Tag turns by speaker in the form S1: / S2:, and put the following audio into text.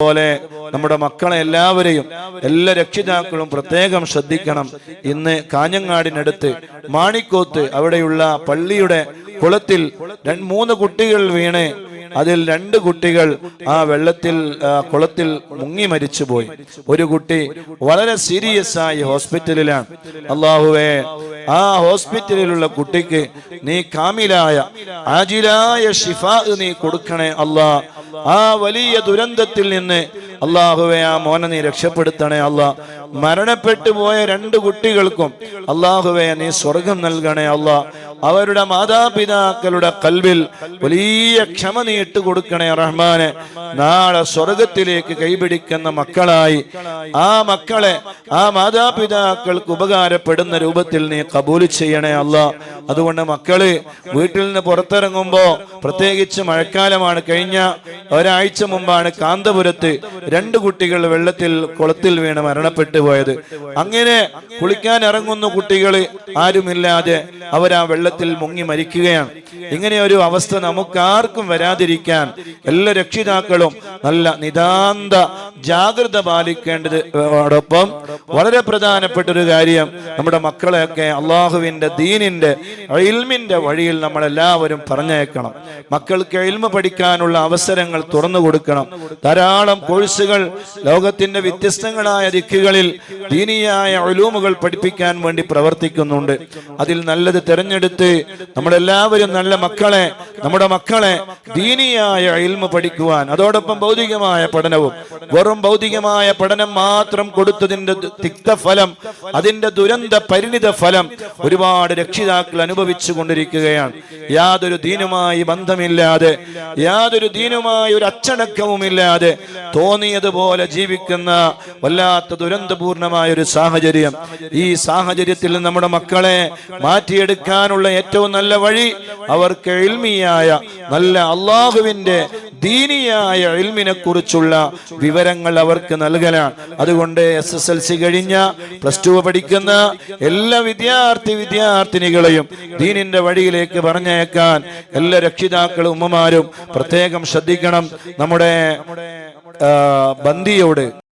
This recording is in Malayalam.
S1: അതുപോലെ നമ്മുടെ മക്കളെ എല്ലാവരെയും എല്ലാ രക്ഷിതാക്കളും പ്രത്യേകം ശ്രദ്ധിക്കണം. ഇന്ന് കാഞ്ഞങ്ങാടിനടുത്ത് മാണിക്കോത്ത് അവിടെയുള്ള പള്ളിയുടെ കുളത്തിൽ മൂന്ന് കുട്ടികൾ വീണ് അതിൽ രണ്ട് കുട്ടികൾ ആ വെള്ളത്തിൽ കുളത്തിൽ മുങ്ങി മരിച്ചുപോയി. ഒരു കുട്ടി വളരെ സീരിയസ് ആയി ഹോസ്പിറ്റലിലാണ്. അള്ളാഹുവേ ആ ഹോസ്പിറ്റലിലുള്ള കുട്ടിക്ക് നീ കാമിലായ ആജിലായ ഷിഫാ നീ കൊടുക്കണേ അല്ലാ ആ വലിയ ദുരന്തത്തിൽ നിന്ന് അള്ളാഹുവെ ആ മോനെ നീ രക്ഷപ്പെടുത്തണേ അല്ല മരണപ്പെട്ടു പോയ രണ്ട് കുട്ടികൾക്കും അള്ളാഹുവെ നീ സ്വർഗം നൽകണേ അല്ല അവരുടെ മാതാപിതാക്കളുടെ കൽവിൽ വലിയ ക്ഷമ നീട്ട് കൊടുക്കണേ റഹ്മാനെ. നാളെ സ്വർഗത്തിലേക്ക് കൈപിടിക്കുന്ന മക്കളായി. ആ മക്കളെ ആ മാതാപിതാക്കൾക്ക് ഉപകാരപ്പെടുന്ന രൂപത്തിൽ നീ കബൂൽ ചെയ്യണേ അല്ല. അതുകൊണ്ട് മക്കൾ വീട്ടിൽ നിന്ന് പുറത്തിറങ്ങുമ്പോ പ്രത്യേകിച്ച് മഴക്കാലമാണ് കഴിഞ്ഞ ഒരാഴ്ച മുമ്പാണ് കാന്തപുരത്ത് രണ്ട് കുട്ടികൾ വെള്ളത്തിൽ കുളത്തിൽ വീണ് മരണപ്പെട്ടു പോയത്. അങ്ങനെ കുളിക്കാൻ ഇറങ്ങുന്ന കുട്ടികൾ ആരുമില്ലാതെ അവർ ആ വെള്ളത്തിൽ മുങ്ങി മരിക്കുകയാണ്. ഇങ്ങനെ ഒരു അവസ്ഥ നമുക്കാർക്കും വരാതിരിക്കാൻ എല്ലാ രക്ഷിതാക്കളും നല്ല നിതാന്ത ജാഗ്രത പാലിക്കേണ്ടത് പാലിക്കേണ്ടതോടൊപ്പം വളരെ പ്രധാനപ്പെട്ട ഒരു കാര്യം നമ്മുടെ മക്കളെയൊക്കെ അള്ളാഹുവിന്റെ ദീനിന്റെ ഇൽമിന്റെ വഴിയിൽ നമ്മൾ എല്ലാവരും പറഞ്ഞേക്കണം. മക്കൾക്ക് ഇൽമ പഠിക്കാനുള്ള അവസരങ്ങൾ തുറന്നു കൊടുക്കണം. ധാരാളം കോഴ്സുകൾ ലോകത്തിന്റെ വ്യത്യസ്തങ്ങളായ ദിക്കുകളിൽ ദീനിയായ ഒലൂമുകൾ പഠിപ്പിക്കാൻ വേണ്ടി പ്രവർത്തിക്കുന്നുണ്ട്. അതിൽ നല്ലത് തിരഞ്ഞെടുത്ത് നമ്മളെല്ലാവരും നല്ല മക്കളെ നമ്മുടെ മക്കളെ ദീനിയായ ഇൽമ പഠിക്കുവാൻ അതോടൊപ്പം ഭൗതികമായ പഠനവും വെറും ഭൗതികമായ പഠനം മാത്രം കൊടുത്തതിന്റെ തിക്തഫലം അതിന്റെ ദുരന്ത പരിണിത ഫലം ഒരുപാട് രക്ഷിതാക്കൾ അനുഭവിച്ചു കൊണ്ടിരിക്കുകയാണ്. യാതൊരു ദീനുമായി ബന്ധമില്ലാതെ യാതൊരു ദീനുമായി ഒരു അച്ചടക്കവുമില്ലാതെ തോന്നിയതുപോലെ ജീവിക്കുന്ന വല്ലാത്ത ദുരന്തപൂർണമായ ഒരു സാഹചര്യം. ഈ സാഹചര്യത്തിൽ നമ്മുടെ മക്കളെ മാറ്റിയെടുക്കാനുള്ള ഏറ്റവും നല്ല വഴി അവർക്ക് എൽമിയായ നല്ല അള്ളാഹുവിന്റെ ദീനിയായ എൽമിനെ കുറിച്ചുള്ള വിവരങ്ങൾ അവർക്ക് നൽകലാണ്. അതുകൊണ്ട് എസ് എസ് എൽ സി കഴിഞ്ഞ പ്ലസ് ടു പഠിക്കുന്ന എല്ലാ വിദ്യാർത്ഥി വിദ്യാർത്ഥിനികളെയും ദീനിന്റെ വഴിയിലേക്ക് പറഞ്ഞേക്കാൻ എല്ലാ രക്ഷിതാക്കളും ഉമ്മമാരും പ്രത്യേകം ശ്രദ്ധിക്കണം നമ്മുടെ ബന്ദിയോട്.